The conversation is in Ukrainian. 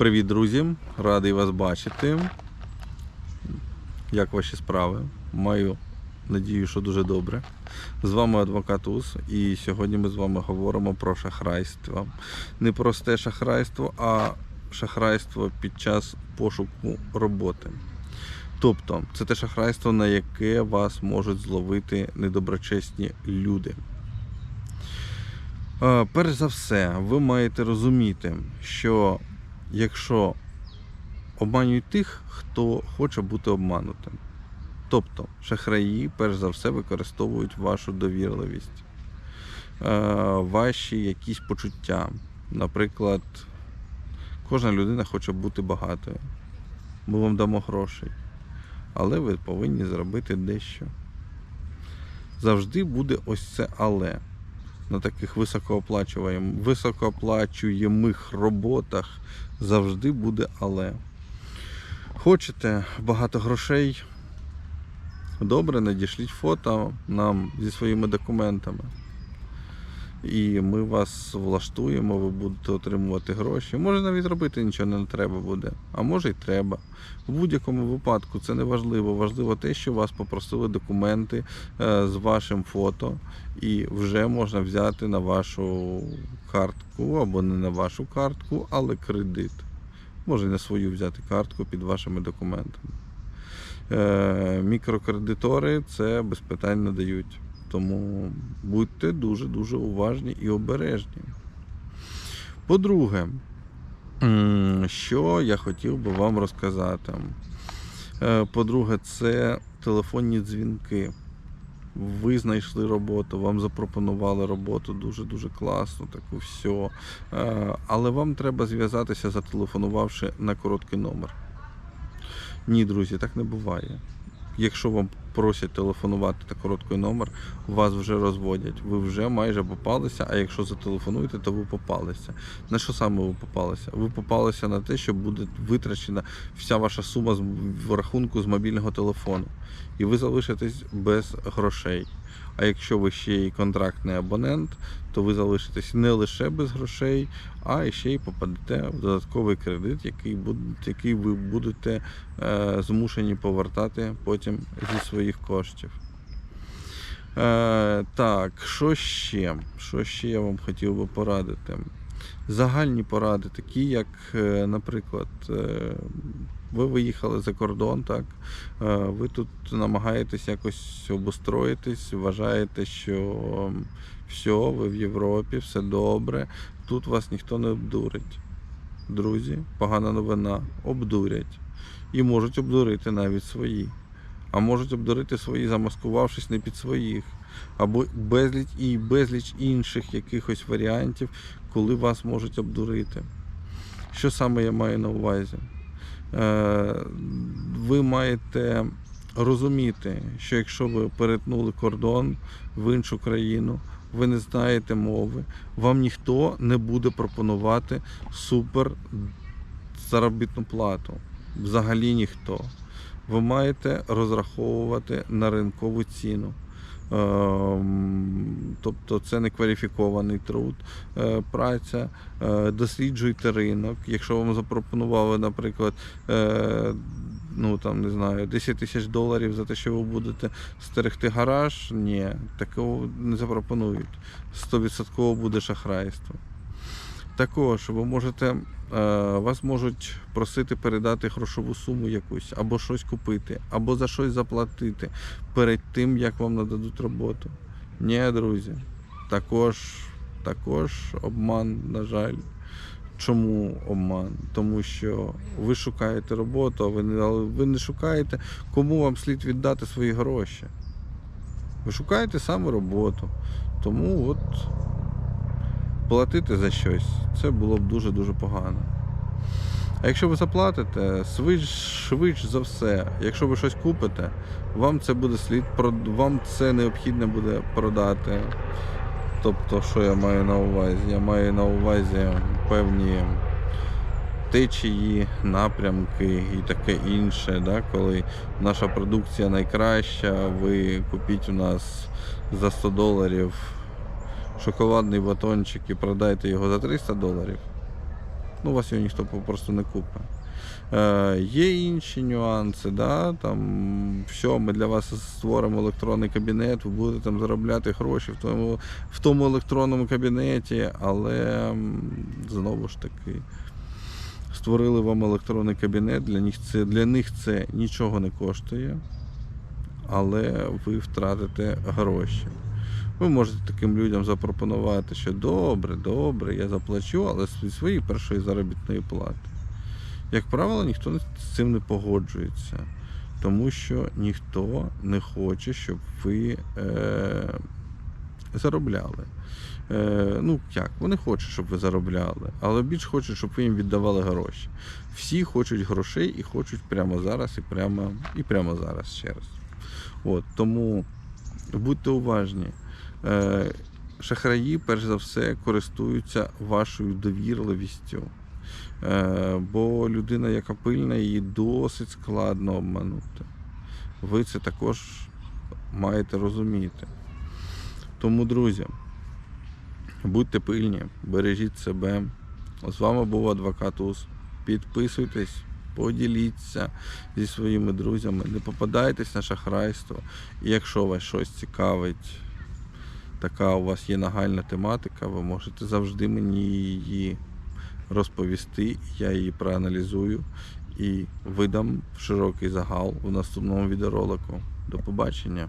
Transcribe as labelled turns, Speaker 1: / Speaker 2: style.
Speaker 1: Привіт, друзі! Радий вас бачити. Як ваші справи? Маю надію, що дуже добре. З вами адвокат УС, і сьогодні ми з вами говоримо про шахрайство. Не просте шахрайство, а шахрайство під час пошуку роботи. Тобто, це те шахрайство, на яке вас можуть зловити недоброчесні люди. Е, Перш за все, ви маєте розуміти, що якщо обманюють тих, хто хоче бути обманутим. Тобто шахраї, перш за все, використовують вашу довірливість, е, ваші якісь почуття. Наприклад, кожна людина хоче бути багатою. Ми вам дамо грошей, але ви повинні зробити дещо. Завжди буде ось це але на таких високооплачуваєм- високооплачуємих роботах завжди буде але. Хочете багато грошей? Добре, надішліть фото нам зі своїми документами. І ми вас влаштуємо, ви будете отримувати гроші. Може навіть робити нічого не треба буде, а може й треба. В будь-якому випадку це не важливо. Важливо те, що вас попросили документи е, з вашим фото, і вже можна взяти на вашу картку або не на вашу картку, але кредит. Може на свою взяти картку під вашими документами. Е, Мікрокредитори це без питань не дають. Тому будьте дуже-дуже уважні і обережні. По-друге, що я хотів би вам розказати. Е, По-друге, це телефонні дзвінки. Ви знайшли роботу, вам запропонували роботу дуже-дуже класно, таку все. Але вам треба зв'язатися, зателефонувавши на короткий номер. Ні, друзі, так не буває. Якщо вам просять телефонувати на короткий номер, вас вже розводять. Ви вже майже попалися, а якщо зателефонуєте, то ви попалися. На що саме ви попалися? Ви попалися на те, що буде витрачена вся ваша сума в рахунку з мобільного телефону. І ви залишитесь без грошей. А якщо ви ще й контрактний абонент, то ви залишитесь не лише без грошей, а ще й попадете в додатковий кредит, який, який ви будете е, змушені повертати потім зі своїх коштів. Е, так, що ще? Що ще я вам хотів би порадити? Загальні поради, такі як, е, наприклад, е, ви виїхали за кордон, так, е, ви тут намагаєтесь якось обустроїтись, вважаєте, що все, ви в Європі, все добре, тут вас ніхто не обдурить. Друзі, погана новина, обдурять. І можуть обдурити навіть свої. А можуть обдурити свої, замаскувавшись не під своїх. Або безліч і безліч інших якихось варіантів, коли вас можуть обдурити. Що саме я маю на увазі? Е, ви маєте розуміти, що якщо ви перетнули кордон в іншу країну, ви не знаєте мови, вам ніхто не буде пропонувати супер заробітну плату. Взагалі ніхто. Ви маєте розраховувати на ринкову ціну. Ем, Тобто це не кваліфікований труд, е, праця. Е, Досліджуйте ринок. Якщо вам запропонували, наприклад, е, ну там не знаю, 10 тисяч доларів за те, що ви будете стерегти гараж, ні, такого не запропонують. 100% буде шахрайство. Також ви можете, е, вас можуть просити передати грошову суму якусь, або щось купити, або за щось заплатити перед тим, як вам нададуть роботу. Ні, друзі, також, також обман, на жаль. Чому обман? Тому що ви шукаєте роботу, а ви не, але ви не шукаєте, кому вам слід віддати свої гроші. Ви шукаєте саме роботу. Тому от платити за щось це було б дуже-дуже погано. А якщо ви заплатите, швидш, швидш за все, якщо ви щось купите, вам це буде слід вам це необхідно буде продати. Тобто, що я маю на увазі? Я маю на увазі певні течії, напрямки і таке інше. Да? Коли наша продукція найкраща, ви купіть у нас за 100 доларів шоколадний батончик і продайте його за 300 доларів. Ну, вас його ніхто попросту не купить. Е, є інші нюанси, да? там, все, ми для вас створимо електронний кабінет, ви будете там заробляти гроші в тому, в тому електронному кабінеті, але знову ж таки створили вам електронний кабінет, для них це, для них це нічого не коштує, але ви втратите гроші. Ви можете таким людям запропонувати, що добре, добре, я заплачу, але зі своєї першої заробітної плати. Як правило, ніхто з цим не погоджується, тому що ніхто не хоче, щоб ви е, заробляли. Е, ну як, вони хочуть, щоб ви заробляли, але більш хочуть, щоб ви їм віддавали гроші. Всі хочуть грошей і хочуть прямо зараз, і прямо, і прямо зараз ще раз. От, тому будьте уважні. Е, шахраї, перш за все, користуються вашою довірливістю. Е, бо людина, яка пильна, її досить складно обманути. Ви це також маєте розуміти. Тому, друзі, будьте пильні, бережіть себе. З вами був адвокат УС. Підписуйтесь, поділіться зі своїми друзями, не попадайтесь на шахрайство. І якщо вас щось цікавить, така у вас є нагальна тематика, ви можете завжди мені її розповісти, я її проаналізую і видам в широкий загал в наступному відеоролику. До побачення!